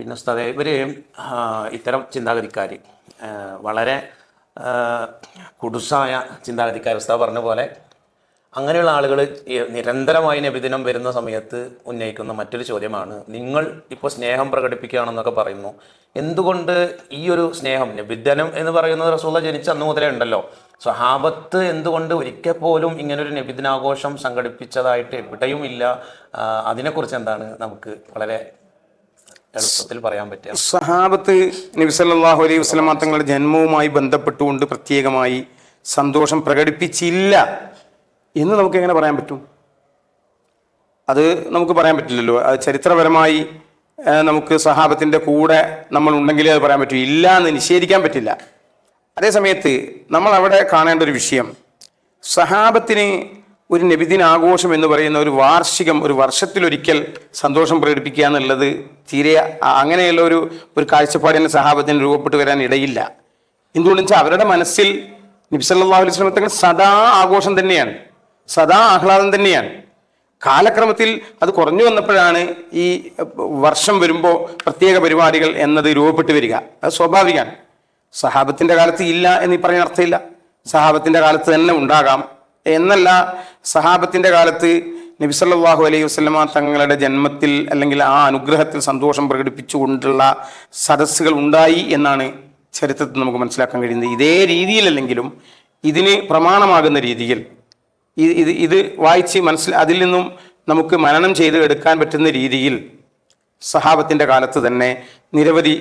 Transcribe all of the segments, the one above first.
പിന്നെ ഉസ്താദെ ഇവർ ഇത്തരം ചിന്താഗതിക്കാർ വളരെ കുടുസായ ചിന്താഗതിക്കാർ ഉസ്താദ് പറഞ്ഞ പോലെ അങ്ങനെയുള്ള ആളുകൾ നിരന്തരമായി നബിദിനം വരുന്ന സമയത്ത് ഉന്നയിക്കുന്ന മറ്റൊരു ചോദ്യമാണ് നിങ്ങൾ ഇപ്പോൾ സ്നേഹം പ്രകടിപ്പിക്കുകയാണെന്നൊക്കെ പറയുന്നു. എന്തുകൊണ്ട് ഈ ഒരു സ്നേഹം നബിദിനം എന്ന് പറയുന്നത് റസൂള്ള ജനിച്ച അന്ന് മുതലേ ഉണ്ടല്ലോ. സ്വഹാബത്ത് എന്തുകൊണ്ട് ഒരിക്കൽ പോലും ഇങ്ങനൊരു നബിദിനാഘോഷം സംഘടിപ്പിച്ചതായിട്ട് എവിടെയും ഇല്ല. അതിനെക്കുറിച്ച് എന്താണ് നമുക്ക് വളരെ പറയാൻ സഹാബത്ത് നബി സല്ലല്ലാഹു അലൈഹി വസല്ലമ തങ്ങളുടെ ജന്മവുമായി ബന്ധപ്പെട്ടുകൊണ്ട് പ്രത്യേകമായി സന്തോഷം പ്രകടിപ്പിച്ചില്ല എന്ന് നമുക്ക് എങ്ങനെ പറയാൻ പറ്റും? അത് നമുക്ക് പറയാൻ പറ്റില്ലല്ലോ. അത് ചരിത്രപരമായി നമുക്ക് സഹാബത്തിന്റെ കൂടെ നമ്മൾ ഉണ്ടെങ്കിലേ അത് പറയാൻ പറ്റൂ. ഇല്ല എന്ന് നിഷേധിക്കാൻ പറ്റില്ല. അതേ സമയത്ത് നമ്മൾ അവിടെ കാണേണ്ട ഒരു വിഷയം സഹാബത്തിന് ഒരു നബിദിന ആഘോഷം എന്ന് പറയുന്ന ഒരു വാർഷികം ഒരു വർഷത്തിലൊരിക്കൽ സന്തോഷം പ്രകടിപ്പിക്കുക എന്നുള്ളത് തീരെ അങ്ങനെയുള്ള ഒരു ഒരു കാഴ്ചപ്പാടിന് സഹാബത്തിന് രൂപപ്പെട്ടു വരാൻ ഇടയില്ല. എന്തുകൊണ്ടെന്ന് വെച്ചാൽ അവരുടെ മനസ്സിൽ നബി സല്ലല്ലാഹു അലൈഹി വസല്ലം തങ്ങൾ സദാ ആഘോഷം തന്നെയാണ് സദാ ആഹ്ലാദം തന്നെയാണ്. കാലക്രമത്തിൽ അത് കുറഞ്ഞു വന്നപ്പോഴാണ് ഈ വർഷം വരുമ്പോൾ പ്രത്യേക പരിപാടികൾ എന്നത് രൂപപ്പെട്ടു വരിക. അത് സ്വാഭാവികമാണ്. സഹാബത്തിന്റെ കാലത്ത് ഇല്ല എന്ന് ഈ അർത്ഥമില്ല. സഹാബത്തിന്റെ കാലത്ത് തന്നെ ഉണ്ടാകാം. എന്നല്ല സഹാബത്തിന്റെ കാലത്ത് നബിസല്ലാഹു അലൈഹി വസല്ലമ തങ്ങളുടെ ജന്മത്തിൽ അല്ലെങ്കിൽ ആ അനുഗ്രഹത്തിൽ സന്തോഷം പ്രകടിപ്പിച്ചുകൊണ്ടുള്ള സദസ്സുകൾ ഉണ്ടായി എന്നാണ് ചരിത്രത്തിൽ നമുക്ക് മനസ്സിലാക്കാൻ കഴിയുന്നത്. ഇതേ രീതിയിലല്ലെങ്കിലും ഇതിന് പ്രമാണമാകുന്ന രീതിയിൽ ഇത് ഇത് വായിച്ച് മനസ്സിൽ അതിൽ നിന്നും നമുക്ക് മനനം ചെയ്ത് എടുക്കാൻ പറ്റുന്ന രീതിയിൽ സഹാബത്തിന്റെ കാലത്ത് തന്നെ നിരവധി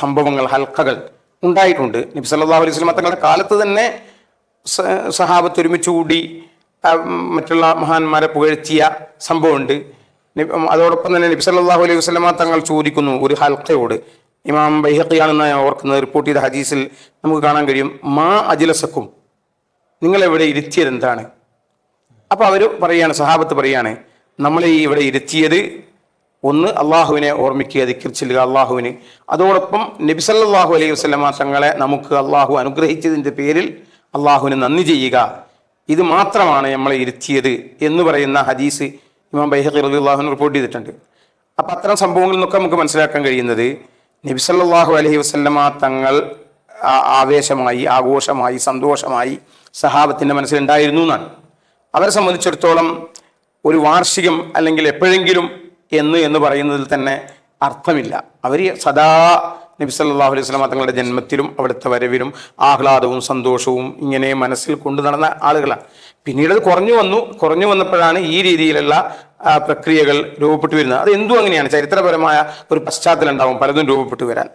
സംഭവങ്ങൾ ഹൽക്കകൾ ഉണ്ടായിട്ടുണ്ട്. നബി സല്ലല്ലാഹു അലൈഹി വസ്ലമ തങ്ങളുടെ കാലത്ത് തന്നെ സഹാബത്ത് ഒരുമിച്ച് കൂടി മറ്റുള്ള മഹാന്മാരെ പുകഴ്ത്തിയ സംഭവമുണ്ട്. അതോടൊപ്പം തന്നെ നബി സല്ലല്ലാഹു അലൈഹി വസ്ലമ തങ്ങൾ ചോദിക്കുന്നു ഒരു ഹൽക്കയോട് ഇമാം ബൈഹക്കിയാണെന്ന് ഞാൻ ഓർക്കുന്നത് റിപ്പോർട്ട് ചെയ്ത ഹദീസിൽ നമുക്ക് കാണാൻ കഴിയും മാ അജിലസക്കും. നിങ്ങളെവിടെ ഇരുത്തിയത് എന്താണ് അപ്പൊ അവർ പറയാണ് സഹാബത്ത് പറയാണ് നമ്മളെ ഇവിടെ ഇരുത്തിയത് ഒന്ന് അള്ളാഹുവിനെ ഓർമ്മിക്കുക ദിക്കർ ചെല്ലുക അള്ളാഹുവിന്. അതോടൊപ്പം നബി സല്ലല്ലാഹു അലൈഹി വസ്ലമ തങ്ങളെ നമുക്ക് അള്ളാഹു അനുഗ്രഹിച്ചതിന്റെ പേരിൽ അള്ളാഹുവിന് നന്ദി ചെയ്യുക. ഇത് മാത്രമാണ് നമ്മളെ ഇരുത്തിയത് എന്ന് പറയുന്ന ഹദീസ് ഇമാം ബൈഹഖി റളിയല്ലാഹു റിപ്പോർട്ട് ചെയ്തിട്ടുണ്ട്. അപ്പം അത്തരം സംഭവങ്ങളിൽ നിന്നൊക്കെ നമുക്ക് മനസ്സിലാക്കാൻ കഴിയുന്നത് നബി സല്ലല്ലാഹു അലൈഹി വസല്ലമ തങ്ങൾ ആവേശമായി ആഘോഷമായി സന്തോഷമായി സഹാബത്തിന്റെ മനസ്സിലുണ്ടായിരുന്നു എന്നാണ്. അവരെ സംബന്ധിച്ചിടത്തോളം ഒരു വാർഷികം അല്ലെങ്കിൽ എപ്പോഴെങ്കിലും എന്ന് എന്ന് പറയുന്നതിൽ തന്നെ അർത്ഥമില്ല. അവർ സദാ നബി സല്ലല്ലാഹു അലൈഹി വസല്ലമ തങ്ങളുടെ ജന്മത്തിലും അവിടുത്തെ വരവിലും ആഹ്ലാദവും സന്തോഷവും ഇങ്ങനെ മനസ്സിൽ കൊണ്ടു നടന്ന ആളുകളാണ്. പിന്നീട് അത് കുറഞ്ഞു വന്നു. കുറഞ്ഞു വന്നപ്പോഴാണ് ഈ രീതിയിലുള്ള പ്രക്രിയകൾ രൂപപ്പെട്ടു വരുന്നത്. അത് എന്തും അങ്ങനെയാണ്. ചരിത്രപരമായ ഒരു പശ്ചാത്തലം ഉണ്ടാവും പലതും രൂപപ്പെട്ടു വരാൻ.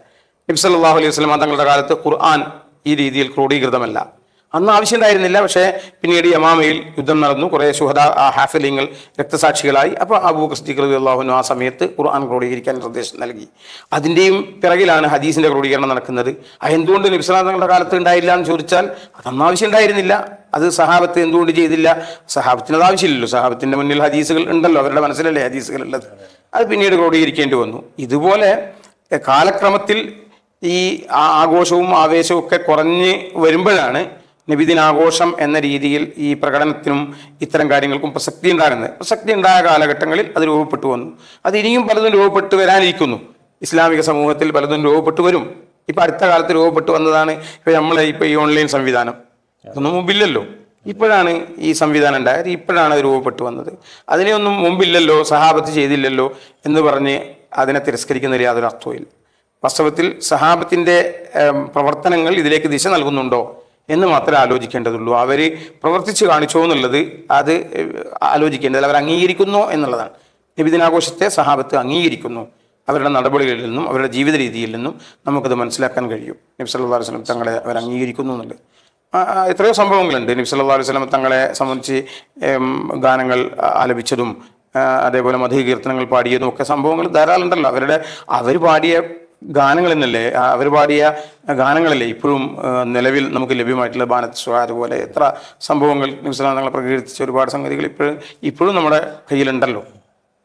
നബി സല്ലല്ലാഹു അലൈഹി വസല്ലമ തങ്ങളുടെ കാലത്ത് ഖുർആൻ ഈ രീതിയിൽ ക്രോഡീകൃതമല്ല. അന്ന് ആവശ്യമുണ്ടായിരുന്നില്ല. പക്ഷേ പിന്നീട് യമാമയിൽ യുദ്ധം നടന്നു. കുറേ ശുഹദ ഹാഫലിങ്ങൾ രക്തസാക്ഷികളായി. അപ്പോൾ അബൂബക്കർ സിദ്ദീഖ് അൻഹു ആ സമയത്ത് ഖുർആൻ ക്രോഡീകരിക്കാൻ നിർദ്ദേശം നൽകി. അതിന്റെയും പിറകിലാണ് ഹദീസിന്റെ ക്രോഡീകരണം നടക്കുന്നത്. എന്തുകൊണ്ട് നബിസ്ലാം തങ്ങളുടെ കാലത്ത് ഉണ്ടായില്ല എന്ന് ചോദിച്ചാൽ അത് അന്ന് ഉണ്ടായിരുന്നില്ല അത് സഹാബത്ത് എന്തുകൊണ്ട് ചെയ്തില്ല? സഹാബത്തിന് അത് ആവശ്യമില്ലല്ലോ. സഹാബത്തിന്റെ മുന്നിൽ ഹദീസുകൾ ഉണ്ടല്ലോ. അവരുടെ മനസ്സിലല്ലേ ഹദീസുകൾ ഉള്ളത്. അത് പിന്നീട് ക്രോഡീകരിക്കേണ്ടി വന്നു. ഇതുപോലെ കാലക്രമത്തിൽ ഈ ആഘോഷവും ആവേശവും ഒക്കെ കുറഞ്ഞ് വരുമ്പോഴാണ് നബിദിനാഘോഷം എന്ന രീതിയിൽ ഈ പ്രകടനത്തിനും ഇത്തരം കാര്യങ്ങൾക്കും പ്രസക്തി ഉണ്ടാകുന്നത് പ്രസക്തി ഉണ്ടായ കാലഘട്ടങ്ങളിൽ അത് രൂപപ്പെട്ടു വന്നു. അത് ഇനിയും പലതും രൂപപ്പെട്ടു വരാനിരിക്കുന്നു. ഇസ്ലാമിക സമൂഹത്തിൽ പലതും രൂപപ്പെട്ടു വരും. ഇപ്പൊ അടുത്ത കാലത്ത് രൂപപ്പെട്ടു വന്നതാണ് ഇപ്പൊ നമ്മളെ ഇപ്പൊ ഈ ഓൺലൈൻ സംവിധാനം. അതൊന്നും മുമ്പില്ലല്ലോ. ഇപ്പോഴാണ് ഈ സംവിധാനം ഉണ്ടായത്. ഇപ്പോഴാണ് അത് രൂപപ്പെട്ടു വന്നത്. അതിനെയൊന്നും മുമ്പില്ലല്ലോ സഹാബത്ത് ചെയ്തില്ലല്ലോ എന്ന് പറഞ്ഞ് അതിനെ തിരസ്കരിക്കുന്നതിൽ യാതൊരു അർത്ഥവുമില്ല. വാസ്തവത്തിൽ സഹാബത്തിന്റെ പ്രവർത്തനങ്ങൾ ഇതിലേക്ക് ദിശ നൽകുന്നുണ്ടോ? എന്ന് മാത്രമേ ആലോചിക്കേണ്ടതുള്ളൂ. അവർ പ്രവർത്തിച്ച് കാണിച്ചോ എന്നുള്ളത് അത് ആലോചിക്കേണ്ടത് അവർ അംഗീകരിക്കുന്നു എന്നുള്ളതാണ്. നബിദിനാഘോഷത്തെ സഹാബത്ത് അംഗീകരിക്കുന്നു. അവരുടെ നടപടികളിൽ നിന്നും അവരുടെ ജീവിത രീതിയിൽ നിന്നും നമുക്കത് മനസ്സിലാക്കാൻ കഴിയും. നബി സല്ലല്ലാഹു അലൈഹി തങ്ങളെ അവർ അംഗീകരിക്കുന്നു എന്നുള്ളത്. എത്രയോ സംഭവങ്ങളുണ്ട്. നബി സല്ലല്ലാഹു അലൈഹി തങ്ങളെ സംബന്ധിച്ച് ഗാനങ്ങൾ ആലപിച്ചതും അതേപോലെ മധുകീർത്തനങ്ങൾ പാടിയതും ഒക്കെ സംഭവങ്ങൾ ധാരാളം ഉണ്ടല്ലോ അവരുടെ അവർ പാടിയ ഗാനങ്ങൾ എന്നല്ലേ അവർ പാടിയ ഗാനങ്ങളല്ലേ ഇപ്പോഴും നിലവിൽ നമുക്ക് ലഭ്യമായിട്ടുള്ള ബാനത്ത് സ്വാ അതുപോലെ എത്ര സംഭവങ്ങൾ തങ്ങളെ പ്രകീർത്തിച്ച ഒരുപാട് സംഗതികൾ ഇപ്പോഴും ഇപ്പോഴും നമ്മുടെ കയ്യിലുണ്ടല്ലോ.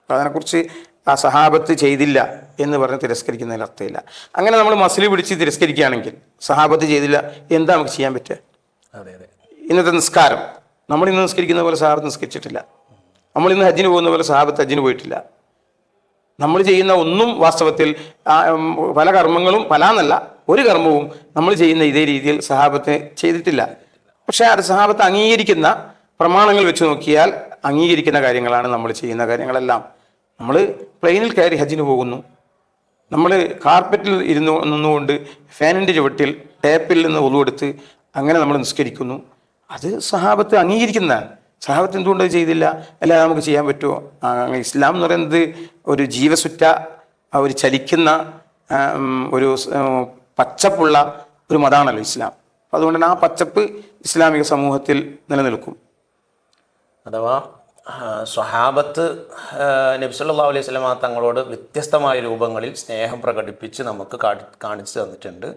അപ്പം അതിനെക്കുറിച്ച് ആ സഹാബത്ത് ചെയ്തില്ല എന്ന് പറഞ്ഞ് തിരസ്കരിക്കുന്നതിൽ അർത്ഥമില്ല. അങ്ങനെ നമ്മൾ മസിൽ പിടിച്ച് തിരസ്കരിക്കുകയാണെങ്കിൽ സഹാബത്ത് ചെയ്തില്ല എന്താ നമുക്ക് ചെയ്യാൻ പറ്റുക? അതെ അതെ. ഇന്നത്തെ നിസ്കാരം. നമ്മൾ ഇന്ന് നിസ്കരിക്കുന്ന പോലെ സഹാബത്ത് നിസ്കരിച്ചിട്ടില്ല. നമ്മൾ ഇന്ന് ഹജ്ജിന് പോകുന്ന പോലെ സഹാബത്ത് ഹജ്ജിന് പോയിട്ടില്ല. നമ്മൾ ചെയ്യുന്ന ഒന്നും വാസ്തവത്തിൽ പല കർമ്മങ്ങളും പല എന്നല്ല ഒരു കർമ്മവും നമ്മൾ ചെയ്യുന്ന ഇതേ രീതിയിൽ സഹാബത്തെ ചെയ്തിട്ടില്ല. പക്ഷെ അത് സഹാബത്ത് അംഗീകരിക്കുന്ന പ്രമാണങ്ങൾ വെച്ച് നോക്കിയാൽ അംഗീകരിക്കുന്ന കാര്യങ്ങളാണ് നമ്മൾ ചെയ്യുന്ന കാര്യങ്ങളെല്ലാം. നമ്മൾ പ്ലെയിനിൽ കയറി ഹജ്ജിന് പോകുന്നു. നമ്മൾ കാർപ്പറ്റിൽ ഇരുന്നു നിന്നുകൊണ്ട് ഫാനിന്റെ ചുവട്ടിൽ ടേപ്പിൽ നിന്ന് ഒതുവെടുത്ത് അങ്ങനെ നമ്മൾ നിസ്കരിക്കുന്നു. അത് സഹാബത്ത് അംഗീകരിക്കുന്നതാണ്. സഹാബത്ത് എന്തുകൊണ്ട് അത് ചെയ്തില്ല? അല്ല നമുക്ക് ചെയ്യാൻ പറ്റുമോ? ഇസ്ലാം എന്ന് പറയുന്നത് ഒരു ജീവസുറ്റ ഒരു ചലിക്കുന്ന ഒരു പച്ചപ്പുള്ള ഒരു മതമാണല്ലോ ഇസ്ലാം. അതുകൊണ്ട് ആ പച്ചപ്പ് ഇസ്ലാമിക സമൂഹത്തിൽ നിലനിൽക്കും. അഥവാ സ്വഹാബത്ത് നബ്സല്ലാ അലൈഹി സ്വലമ തങ്ങളോട് വ്യത്യസ്തമായ രൂപങ്ങളിൽ സ്നേഹം പ്രകടിപ്പിച്ച് നമുക്ക് കാണിച്ചു തന്നിട്ടുണ്ട്.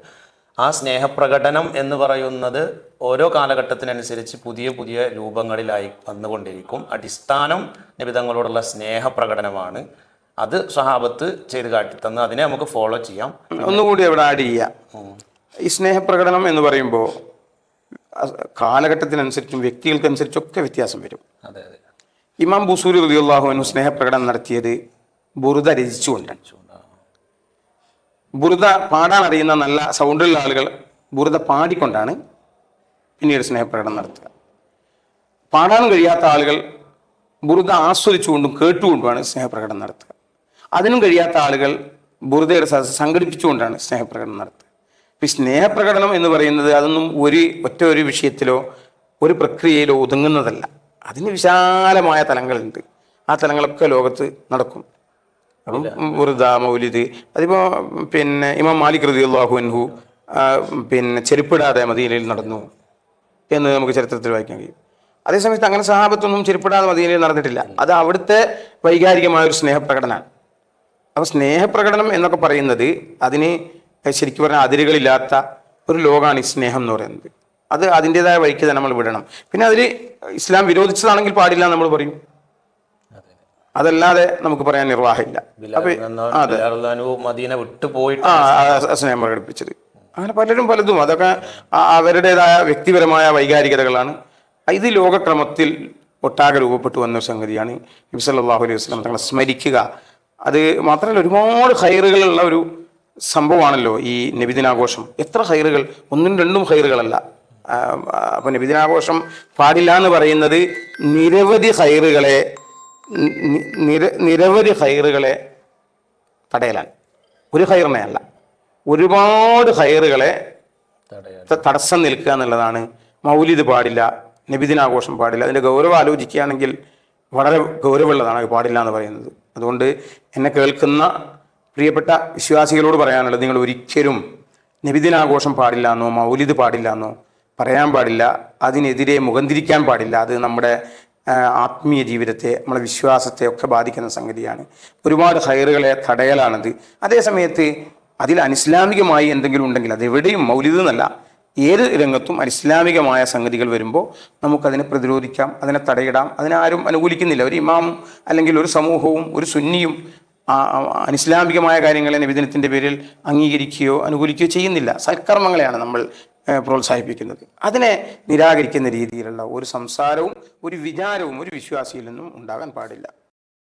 ആ സ്നേഹപ്രകടനം എന്ന് പറയുന്നത് ഓരോ കാലഘട്ടത്തിനനുസരിച്ച് പുതിയ പുതിയ രൂപങ്ങളിലായി വന്നുകൊണ്ടിരിക്കും. അടിസ്ഥാനം നബിതങ്ങളോടുള്ള സ്നേഹപ്രകടനമാണ്. അത് സ്വഹാബത്ത് ചെയ്ത് കാട്ടിത്തന്ന് അതിനെ നമുക്ക് ഫോളോ ചെയ്യാം. ഒന്നുകൂടി അവിടെ ആഡ് ചെയ്യാം. ഈ സ്നേഹപ്രകടനം എന്ന് പറയുമ്പോൾ കാലഘട്ടത്തിനനുസരിച്ചും വ്യക്തികൾക്കനുസരിച്ചൊക്കെ വ്യത്യാസം വരും. അതെ അതെ. ഇമാം ബുസൂരി റളിയല്ലാഹുവിനു സ്നേഹപ്രകടനം നടത്തിയത് ബുറുദ രചിച്ചുകൊണ്ടാണ്. ബുറുദ പാടാൻ അറിയുന്ന നല്ല സൗണ്ടുള്ള ആളുകൾ ബുറുദ പാടിക്കൊണ്ടാണ് പിന്നീട് സ്നേഹപ്രകടനം നടത്തുക. പാടാൻ കഴിയാത്ത ആളുകൾ ബുറുദ ആസ്വദിച്ചുകൊണ്ടും കേട്ടുകൊണ്ടുമാണ് സ്നേഹപ്രകടനം നടത്തുക. അതിനും കഴിയാത്ത ആളുകൾ ബുറുതയുടെ സദസ്സ് സംഘടിപ്പിച്ചുകൊണ്ടാണ് സ്നേഹപ്രകടനം നടത്തുക. ഈ സ്നേഹപ്രകടനം എന്ന് പറയുന്നത് അതൊന്നും ഒരു ഒറ്റ ഒരു വിഷയത്തിലോ ഒരു പ്രക്രിയയിലോ ഒതുങ്ങുന്നതല്ല. അതിന് വിശാലമായ തലങ്ങളുണ്ട്. ആ തലങ്ങളൊക്കെ ലോകത്ത് നടക്കും. അപ്പം ബുറുദ മൗലിദ് അതിപ്പോൾ പിന്നെ ഇമാം മാലിക് റതി അള്ളാഹു അൻഹു പിന്നെ ചെരുപ്പിടാതെ മദീനയിൽ നടന്നു എന്ന് നമുക്ക് ചരിത്രത്തിൽ വായിക്കാൻ കഴിയും. അതേസമയത്ത് അങ്ങനെ സഹാബത്തൊന്നും ചെരുപ്പിടാതെ മദീനയിൽ നടന്നിട്ടില്ല. അത് അവിടുത്തെ വൈകാരികമായ ഒരു സ്നേഹപ്രകടനമാണ്. അപ്പോൾ സ്നേഹപ്രകടനം എന്നൊക്കെ പറയുന്നത് അതിന് ശരിക്കും പറഞ്ഞാൽ അതിരുകളില്ലാത്ത ഒരു ലോകമാണ് ഈ സ്നേഹം എന്ന് പറയുന്നത്. അത് അതിന്റെതായ വഴിക്ക് തന്നെ നമ്മൾ വിടണം. പിന്നെ അതിൽ ഇസ്ലാം വിരോധിച്ചതാണെങ്കിൽ പാടില്ല നമ്മൾ പറയും. അതല്ലാതെ നമുക്ക് പറയാൻ നിർവാഹമില്ല. മദീന വിട്ടു പോയിട്ട് സ്നേഹം പ്രകടിപ്പിച്ചത്. അങ്ങനെ പലരും പലതും. അതൊക്കെ അവരുടേതായ വ്യക്തിപരമായ വൈകാരികതകളാണ്. ഇത് ലോകക്രമത്തിൽ ഒട്ടാകെ രൂപപ്പെട്ടു വന്ന ഒരു സംഗതിയാണ്. നബി സല്ലല്ലാഹു അലൈഹി വസല്ലം തങ്ങളെ സ്മരിക്കുക. അത് മാത്രമല്ല ഒരുപാട് ഹൈറുകളുള്ള ഒരു സംഭവമാണല്ലോ ഈ നബിദിനാഘോഷം. എത്ര ഹൈറുകൾ ഒന്നും രണ്ടും ഹൈറുകളല്ല അപ്പൊ നബിദിനാഘോഷം പാടില്ല എന്ന് പറയുന്നത് നിരവധി ഹൈറുകളെ നിര- നിരവധി ഹൈറുകളെ തടയലാണ്. ഒരു ഹൈറിനെ അല്ല. ഒരുപാട് ഹൈറുകളെ തടസ്സം നിൽക്കുക എന്നുള്ളതാണ് മൗലിദ് പാടില്ല നബിദിനാഘോഷം പാടില്ല. അതിന്റെ ഗൗരവം ആലോചിക്കുകയാണെങ്കിൽ വളരെ ഗൗരവമുള്ളതാണ് അത് പാടില്ല എന്ന് പറയുന്നത്. അതുകൊണ്ട് എന്നെ കേൾക്കുന്ന പ്രിയപ്പെട്ട വിശ്വാസികളോട് പറയാനുള്ളത് നിങ്ങൾ ഒരിക്കലും നബിദിനാഘോഷം പാടില്ല എന്നോ മൗലിദ് പാടില്ല എന്നോ പറയാൻ പാടില്ല അതിനെതിരെ മുഖം തിരിക്കാൻ പാടില്ല. അത് നമ്മുടെ ആത്മീയ ജീവിതത്തെ നമ്മളെ വിശ്വാസത്തെ ഒക്കെ ബാധിക്കുന്ന സംഗതിയാണ്. ഒരുപാട് ഹൈറുകളെ തടയലാണത്. അതേസമയത്ത് അതിൽ അനിസ്ലാമികമായി എന്തെങ്കിലും ഉണ്ടെങ്കിൽ അത് എവിടെയും മൗലിദ് എന്നല്ല. ഏത് രംഗത്തും അനിസ്ലാമികമായ സംഗതികൾ വരുമ്പോൾ നമുക്കതിനെ പ്രതിരോധിക്കാം അതിനെ തടയിടാം. അതിനെ ആരും അനുകൂലിക്കുന്നില്ല. ഒരു ഇമാം അല്ലെങ്കിൽ ഒരു സമൂഹവും ഒരു സുന്നിയും അനിസ്ലാമികമായ കാര്യങ്ങളെ നിവേദനത്തിന്റെ പേരിൽ അംഗീകരിക്കുകയോ അനുകൂലിക്കുകയോ ചെയ്യുന്നില്ല. സൽക്കർമ്മങ്ങളെയാണ് നമ്മൾ പ്രോത്സാഹിപ്പിക്കുന്നത്. അതിനെ നിരാകരിക്കുന്ന രീതിയിലുള്ള ഒരു സംസാരവും ഒരു വിചാരവും ഒരു വിശ്വാസിയിൽ നിന്നും ഉണ്ടാകാൻ പാടില്ല.